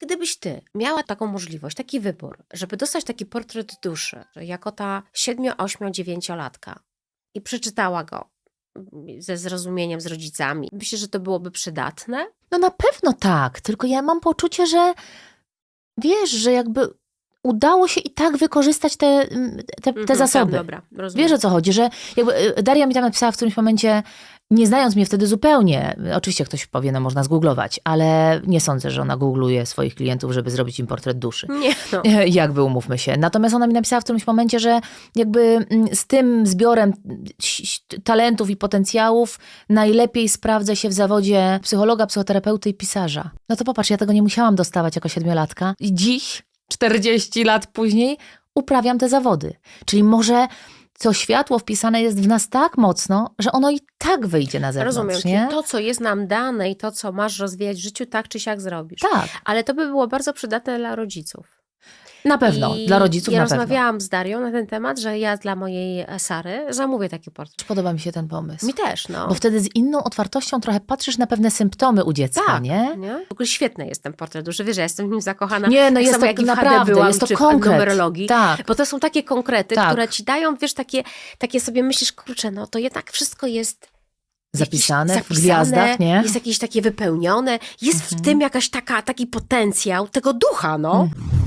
Gdybyś ty miała taką możliwość, taki wybór, żeby dostać taki portret duszy, jako ta 7, 8, 9 latka i przeczytała go mm, ze zrozumieniem z rodzicami, myślisz, że to byłoby przydatne? No na pewno tak, tylko ja mam poczucie, że wiesz, że jakby udało się i tak wykorzystać te, mm, te, te Mhm, zasoby. Tak, dobra, rozumiem. Wiesz o co chodzi, że jakby y, Daria mi tam napisała w którymś momencie, nie znając mnie wtedy zupełnie, oczywiście ktoś powie, no można zgooglować, ale nie sądzę, że ona googluje swoich klientów, żeby zrobić im portret duszy. Nie, no. Jakby umówmy się. Natomiast ona mi napisała w którymś momencie, że jakby mm, z tym zbiorem talentów i potencjałów najlepiej sprawdza się w zawodzie psychologa, psychoterapeuty i pisarza. No to popatrz, ja tego nie musiałam dostawać jako siedmiolatka. I dziś, 40 lat później, uprawiam te zawody. Czyli może co światło wpisane jest w nas tak mocno, że ono i tak wyjdzie na zewnątrz, Rozumiem. Nie? to, co jest nam dane i to, co masz rozwijać w życiu, tak czy siak zrobisz. Tak, Ale to by było bardzo przydatne dla rodziców. Na pewno. I Dla rodziców ja na pewno. rozmawiałam z Darią na ten temat, że ja dla mojej Sary zamówię taki portret. Podoba mi się ten pomysł. Mi też, no. Bo wtedy z inną otwartością trochę patrzysz na pewne symptomy u dziecka, tak, nie? nie? W ogóle świetny jest ten portret duszy. Wiesz, ja jestem w nim zakochana. Nie, no Tak jest samo to jak w naprawdę, byłam, jest to w konkret. numerologii. Tak. Bo to są takie konkrety, Tak. które ci dają, wiesz, takie, takie sobie myślisz, kurczę, no to jednak wszystko jest Zapisane, jakieś w gwiazdach, nie? Jest jakieś takie wypełnione, jest w Mhm. tym jakaś taka, taki potencjał tego ducha, no. Mhm.